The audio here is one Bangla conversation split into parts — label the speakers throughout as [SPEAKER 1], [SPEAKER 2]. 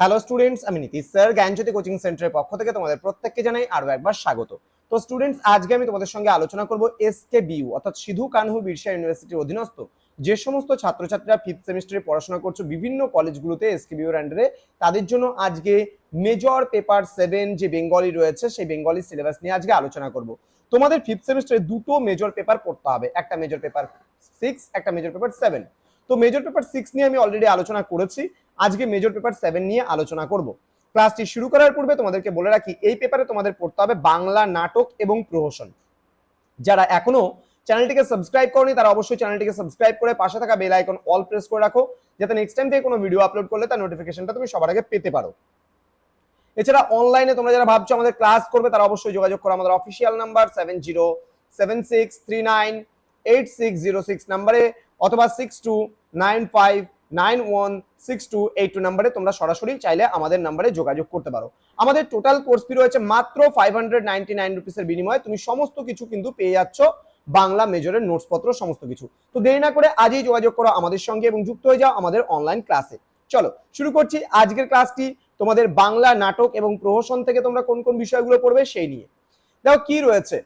[SPEAKER 1] হ্যালো স্টুডেন্টস আমি নীতিশ স্যার, জ্ঞানজ্যোতি কোচিং সেন্টারের পক্ষ থেকে তোমাদের প্রত্যেককে জানাই আরও একবার স্বাগত। তো স্টুডেন্টস আজকে আমি তোমাদের সঙ্গে আলোচনা করব এসকে বিইউ অর্থাৎ সিধু কানহু বিরসা ইউনিভার্সিটির অধীনস্থ। যে সমস্ত ছাত্রছাত্রীরা ফিফথ সেমিস্টারে পড়াশোনা করছ, বিভিন্ন কলেজগুলোতে এসকে বিইউর আন্ডারে তাদের জন্য আজকে মেজর পেপার সেভেন যে বেঙ্গলি রয়েছে, সেই বেঙ্গলি সিলেবাস নিয়ে আজকে আলোচনা করব। তোমাদের ফিফথ সেমিস্টারে দুটো মেজর পেপার পড়তে হবে। একটা মেজর পেপার সিক্স একটা মেজর পেপার সেভেন তো মেজর পেপার সিক্স নিয়ে আমি অলরেডি আলোচনা করেছি। আজকে মেজর পেপার সেভেন নিয়ে আলোচনা করব। ক্লাসটি শুরু করার পূর্বে তোমাদেরকে বলে রাখি, এই পেপারে তোমাদের পড়তে হবে বাংলা নাটক এবং প্রহসন। যারা এখনও চ্যানেলটিকে সাবস্ক্রাইব করনি, তারা অবশ্যই চ্যানেলটিকে সাবস্ক্রাইব করে পাশে থাকা বেল আইকন অল প্রেস করে রাখো, যাতে নেক্সট টাইম থেকে কোনো ভিডিও আপলোড করলে তার নোটিফিকেশনটা তুমি সবার আগে পেতে পারো। এছাড়া অনলাইনে তোমরা যারা ভাবছ আমাদের ক্লাস করবে, তারা অবশ্যই যোগাযোগ করো আমাদের official number seven zero seven six three nine eight six zero six নাম্বারে অথবা six two nine five nine one six two eight two নাম্বারে তোমরা সরাসরি চাইলে আমাদের নাম্বারে যোগাযোগ করতে পারো। আমাদের টোটাল কোর্স ফি রয়েছে মাত্র ফাইভ হান্ড্রেড নাইনটি নাইন রুপিসের বিনিময়ে। তুমি সমস্ত কিছু কিন্তু পেয়ে যাচ্ছ বাংলা মেজরের নোটস পত্র, সমস্ত কিছু। তো দেরি না করে আজই যোগাযোগ করো আমাদের সঙ্গে এবং যুক্ত হয়ে যাও আমাদের অনলাইন ক্লাসে চলো, শুরু করছি আজকের ক্লাসটি তোমাদের বাংলা নাটক এবং প্রহসন থেকে তোমরা কোন কোন বিষয়গুলো পড়বে সেই নিয়ে। দেখো, কি রয়েছে?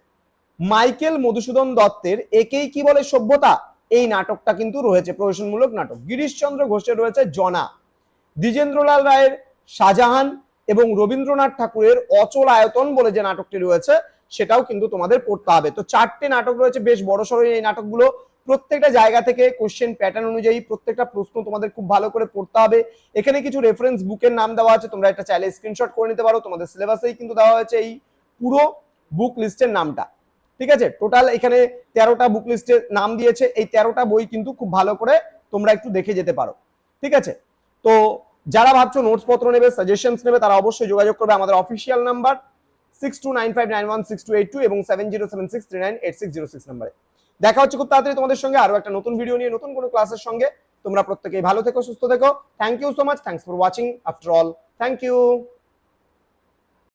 [SPEAKER 1] মাইকেল মধুসূদন দত্তের একেই কি বলে সভ্যতা? এই নাটকটা কিন্তু রয়েছে, প্রহসনমূলক নাটক। গিরিশচন্দ্র ঘোষের রয়েছে জনা। দ্বিজেন্দ্রলাল রায়ের শাহজাহান এবং রবীন্দ্রনাথ ঠাকুরের অচল আয়তন বলে যে নাটকটি রয়েছে, সেটাও কিন্তু তোমাদের পড়তে হবে। তো চারটে নাটক রয়েছে, বেশ বড় সড়ো এই নাটকগুলো। প্রত্যেকটা জায়গা থেকে কোশ্চেন প্যাটার্ন অনুযায়ী প্রত্যেকটা প্রশ্ন তোমাদের খুব ভালো করে পড়তে হবে। এখানে কিছু রেফারেন্স বুকের নাম দেওয়া আছে, তোমরা একটা চাইলে স্ক্রিনশট করে নিতে পারো। তোমাদের সিলেবাসেই কিন্তু দেওয়া হয়েছে এই পুরো বুক লিস্টের নামটা। ঠিক আছে? টোটাল এখানে তেরোটা বুক লিস্টের নাম দিয়েছে। এই তেরোটা বই কিন্তু খুব ভালো করে তোমরা একটু দেখে যেতে পারো। ঠিক আছে? তো যারা ভাবছ নোটস পত্র নেবে সাজেশনস নেবে, তারা অবশ্যই যোগাযোগ করবে আমাদের official number six two nine five nine one six two eight two এবং seven zero seven six three nine eight six zero six নাম্বারে দেখা হচ্ছে খুব তাড়াতাড়ি তোমাদের সঙ্গে আরও একটা নতুন ভিডিও নিয়ে, নতুন কোনো ক্লাসের সঙ্গে। তোমরা প্রত্যেকেই ভালো থেকো, সুস্থ থেকো। Thank you so much thanks for watching after all thank you